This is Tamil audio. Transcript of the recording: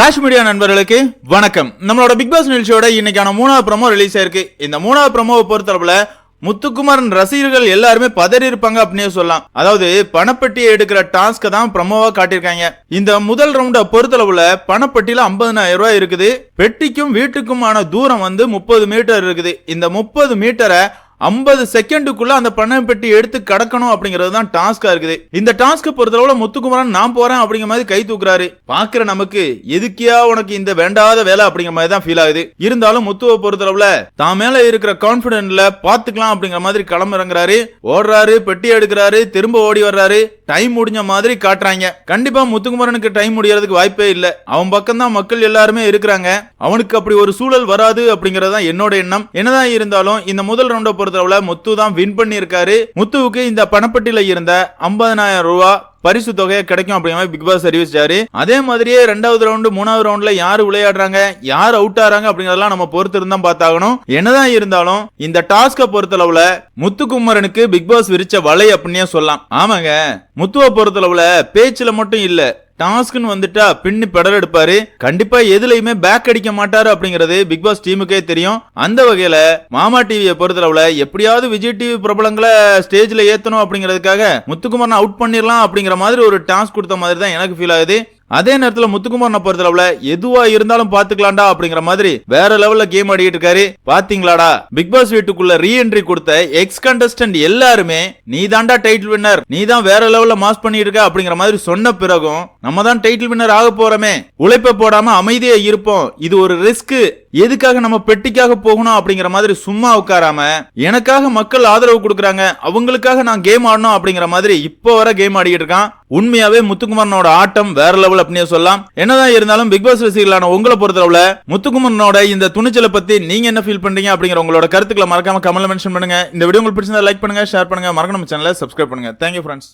ராஷ் மீடியா நண்பர்களுக்கு வணக்கம். நம்மளோட பிக் பாஸ் நிகழ்ச்சியோட இன்னைக்கான மூணாவது ப்ரமோ ரிலீஸ் ஆயிருக்கு இந்த மூணாவது ப்ரமோவை பொறுத்தளவுல முத்துக்குமாரன் ரசிகர்கள் எல்லாருமே பதறி இருப்பாங்க அப்படின்னே சொல்லலாம். அதாவது பணப்பட்டியை எடுக்கிற டாஸ்க தான் ப்ரமோவா காட்டியிருக்காங்க. இந்த முதல் ரவுண்ட பொறுத்தளவுல பணப்பட்டியில 50000 ரூபாய் இருக்குது. பெட்டிக்கும் வீட்டுக்குமான தூரம் வந்து முப்பது மீட்டர் இருக்குது. இந்த முப்பது மீட்டரை ஐம்பது செகண்டுக்குள்ள அந்த பணப்பெட்டி எடுத்து கடக்கணும் அப்படிங்கிறது தான் டாஸ்கா இருக்குது. இந்த டாஸ்க்கை பொறுத்தளவுல முத்துக்குமரன் நான் போறேன் அப்படிங்கிற மாதிரி கை தூக்குறாரு. பாக்குற நமக்கு எதுக்கியா உனக்கு இந்த வேண்டாத வேலை அப்படிங்கிற மாதிரி தான் ஃபீல் ஆகுது. இருந்தாலும் முத்துவை பொறுத்தளவுல தான் மேல இருக்கிற கான்பிடென்ட்ல பாத்துக்கலாம் அப்படிங்கிற மாதிரி களமிறங்குறாரு ஓடுறாரு பெட்டி எடுக்கிறாரு திரும்ப ஓடி வர்றாரு. டைம் முடிஞ்ச மாதிரி காட்டுறாங்க. கண்டிப்பா முத்துக்குமரனுக்கு டைம் முடியறதுக்கு வாய்ப்பே இல்ல. அவன் பக்கம் தான் மக்கள் எல்லாருமே இருக்கிறாங்க. அவனுக்கு அப்படி ஒரு சூழல் வராது அப்படிங்கறதான் என்னோட எண்ணம். என்னதான் இருந்தாலும் இந்த முதல் ரவுண்டை பொறுத்தளவுல முத்து தான் வின் பண்ணியிருக்காரு. முத்துவுக்கு இந்த பணப்பட்டியில இருந்த 50000 ரூபாய் பரிசு தொகையை கிடைக்கும் அப்படிங்கிற மாதிரி பிக் பாஸ் அறிவிச்சாரு. அதே மாதிரியே ரெண்டாவது ரவுண்டு மூணாவது ரவுண்ட்ல யாரு விளையாடுறாங்க யார் அவுட் ஆறாங்க அப்படிங்கறதெல்லாம் நம்ம பொறுத்து இருந்தா பார்த்தாகணும். என்னதான் இருந்தாலும் இந்த டாஸ்கை பொறுத்தளவுல முத்துக்குமரனுக்கு பிக் பாஸ் விரிச்ச வலை அப்படின்னே சொல்லலாம். ஆமாங்க. முத்துவை பொறுத்தளவுல பேச்சுல மட்டும் இல்ல டாஸ்க்னு வந்துட்டா பின்னு பெடல் எடுப்பாரு. கண்டிப்பா எதுலயுமே பேக் அடிக்க மாட்டாரு அப்படிங்கிறது பிக் பாஸ் டீமுக்கே தெரியும். அந்த வகையில மாமா டிவியை பொறுத்தளவுல எப்படியாவது விஜய் டிவி பிரபலங்களை ஸ்டேஜ்ல ஏத்தணும் அப்படிங்கிறதுக்காக முத்துக்குமரனை அவுட் பண்ணிடலாம் அப்படிங்கிற மாதிரி ஒரு டாஸ்க் கொடுத்த மாதிரி தான் எனக்கு ஃபீல் ஆகுது. அதே நேரத்துல முத்துக்குமாரனை பொறுத்தளவுல எதுவா இருந்தாலும் பாத்துக்கலாம்டா அப்படிங்கிற மாதிரி வேற லெவல்ல கேம் ஆடிட்டு இருக்காரு. பாத்தீங்களாடா? பிக் பாஸ் வீட்டுக்குள்ள ரீஎன்ட்ரி கொடுத்த எக்ஸ் கண்டஸ்டன்ட் எல்லாருமே நீ தாண்டா டைட்டில் வின்னர் நீ தான் வேற லெவல்ல மாஸ் பண்ணிட்டு இருக்க அப்படிங்கிற மாதிரி சொன்ன பிறகும் நம்ம தான் டைட்டில் வின்னர் ஆக போறோமே. உழைப்ப போடாம அமைதியா இருப்போம். இது ஒரு ரிஸ்க் எதுக்காக நம்ம பெட்டிக்காக போகணும்? அப்படிங்கிற மாதிரி சும்மா உட்காராம எனக்காக மக்கள் ஆதரவு கொடுக்குறாங்க. அவங்களுக்காக நான் கேம் ஆடணும் அப்படிங்கிற மாதிரி இப்போ வர கேம் ஆடிக்கிட்டு இருக்கான். உண்மையாவே முத்துக்குமாரனோட ஆட்டம் வேற லெவல் அப்படியே சொல்லலாம். என்னதான் இருந்தாலும் பிக் பாஸ் ரசிகர்களான உங்களை பொறுத்தளவுல முத்துக்குமரனோட இந்த துணிச்சலை பத்தி நீங்க என்ன ஃபீல் பண்றீங்க அப்படிங்கிற உங்களோட கருத்துக்களை மறக்காம கமெண்ட்ல மென்ஷன் பண்ணுங்க. இந்த வீடியோ உங்களுக்கு பிடிச்சிருந்தா லைக் பண்ணுங்க ஷேர் பண்ணுங்க. மறக்காம சேனலை சப்ஸ்கிரைப் பண்ணுங்க. Thank you friends